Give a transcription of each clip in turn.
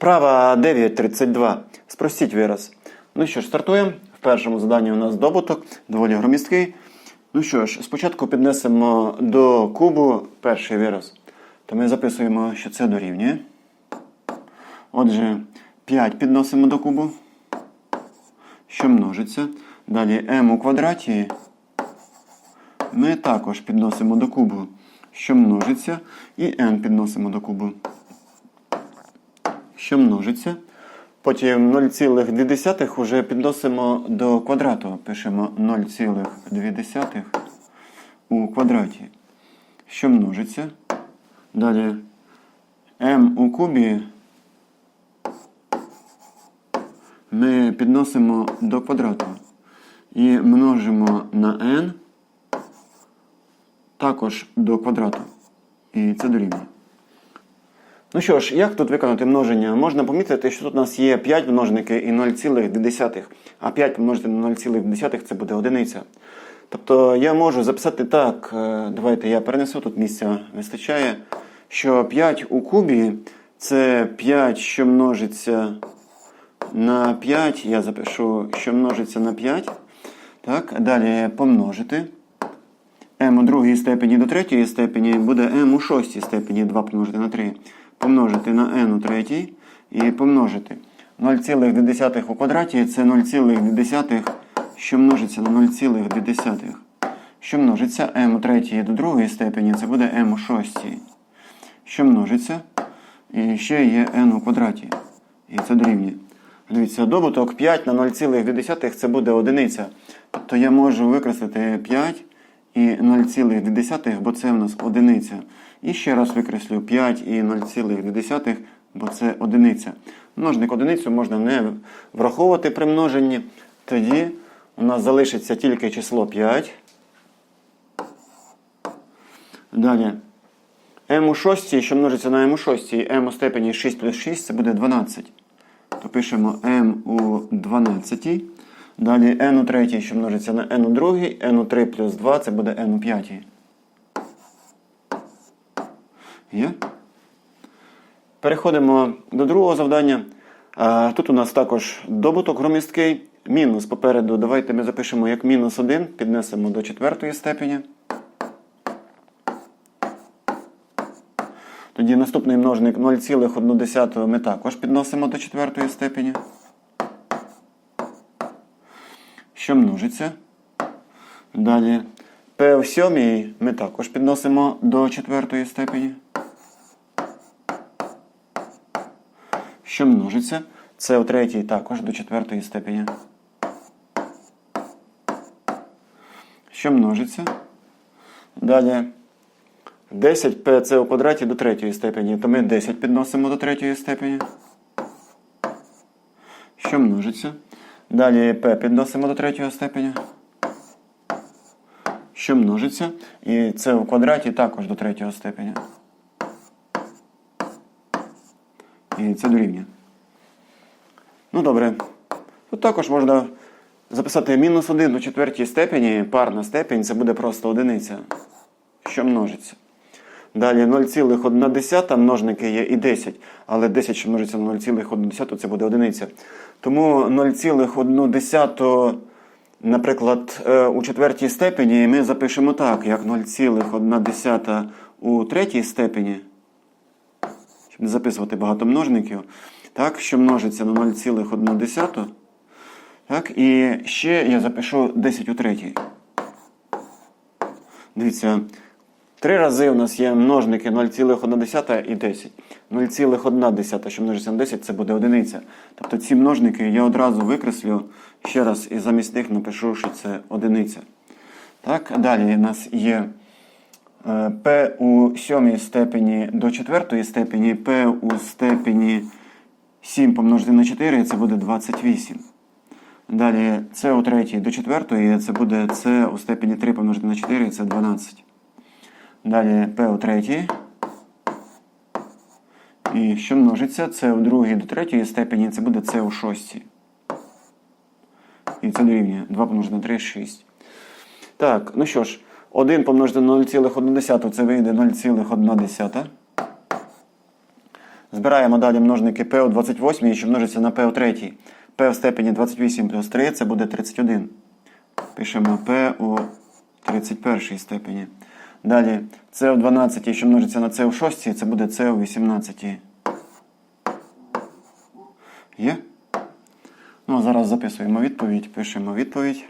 Вправа 9.32. Спростіть вираз. Ну що ж, стартуємо. В першому заданні у нас добуток, доволі громісткий. Ну що ж, спочатку піднесемо до кубу перший вираз. То ми записуємо, що це дорівнює. Отже, 5 підносимо до кубу, що множиться. Далі m у квадраті ми також підносимо до кубу, що множиться, і n підносимо до кубу, що множиться. Потім 0,2 вже підносимо до квадрату. Пишемо 0,2 у квадраті, що множиться. Далі m у кубі ми підносимо до квадрату і множимо на n також до квадрату. І це дорівнює. Ну що ж, як тут виконати множення? Можна помітити, що тут у нас є 5 множники і 0,2. А 5 помножити на 0,2 це буде одиниця. Тобто я можу записати так, е, давайте я перенесу, тут місця вистачає, що 5 у кубі це 5, що множиться на 5. Я запишу, що множиться на 5. Так, далі помножити. m у другій степені до третьої степені буде m у шостій степені 2 помножити на 3. Помножити на n у третій і помножити. 0,2 у квадраті це 0,2, що множиться на 0,2. Що множиться m у третій до другої степені, це буде m у шостій. Що множиться. І ще є n у квадраті. І це дорівнює. Дивіться, добуток 5 на 0,2 це буде одиниця. Тобто я можу викреслити 5 і 0,2, бо це в нас одиниця. І ще раз викреслю 5 і 0,2, бо це одиниця. Множник одиницю можна не враховувати при множенні. Тоді у нас залишиться тільки число 5. Далі. m у 6, що множиться на m у 6, m у степені 6 плюс 6 це буде 12. То пишемо m у 12. Далі n у 3, що множиться на n у 2, n у 3 плюс 2 це буде n у 5. Є? Переходимо до другого завдання. Тут у нас також добуток громісткий. Мінус попереду. Давайте ми запишемо як мінус 1, піднесемо до четвертої степені. Тоді наступний множник 0,1 ми також підносимо до четвертої степені. Що множиться. Далі p в сьомій ми також підносимо до четвертої степені. Що множиться. Це у третій також до четвертої степені. Що множиться. Далі 10p це у квадраті до третьої степені. То ми 10 підносимо до третьої степені. Що множиться. Далі p підносимо до третьої степені. Що множиться. І це у квадраті також до третього степені. І це дорівнює. Ну добре. Тут також можна записати мінус 1 до четвертій степені, парна степень, це буде просто одиниця, що множиться. Далі 0,1 множники є і 10, але 10, що множиться на 0,1 це буде одиниця. Тому 0,1, наприклад, е, у четвертій степені ми запишемо так, як 0,1 у третій степені, щоб не записувати багато множників, так, що множиться на 0,1. Так, і ще я запишу 10 у третій. Дивіться, три рази у нас є множники 0,1 і 10. 0,1, що множиться на 10, це буде одиниця. Тобто ці множники я одразу викреслю ще раз і замість них напишу, що це одиниця. Так, Далі у нас є е, p у сьомій степені до четвертої степені, p у степені 7 помножити на 4, це буде 28. Далі С у третій до четвертої, це буде С у степені 3 помножити на 4, це 12. Далі П у третій. І що множиться? С у другій до третьої степені, це буде С у шостій. І це дорівнює 2 помножити на 3 6. Так, ну що ж, 1 помножити на 0,1 це вийде 0,1. Збираємо далі множники p у 28, що множиться на p у 3. p в степені 28 плюс 3 це буде 31. Пишемо p у 31 степені. Далі c у 12, що множиться на c у 6, це буде c у 18. Є? Ну, а зараз записуємо відповідь, пишемо відповідь.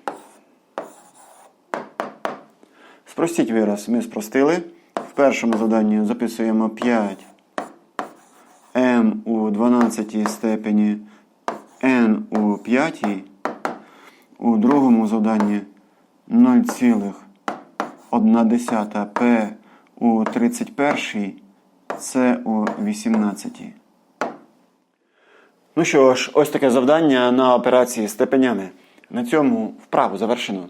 Спростіть вираз. Ми спростили. В першому заданні записуємо 5 m у 12 степені n у 5. У другому заданні 0,1 p у 31 c у 18. Ну що ж, ось таке завдання на операції з степенями. На цьому вправу завершено.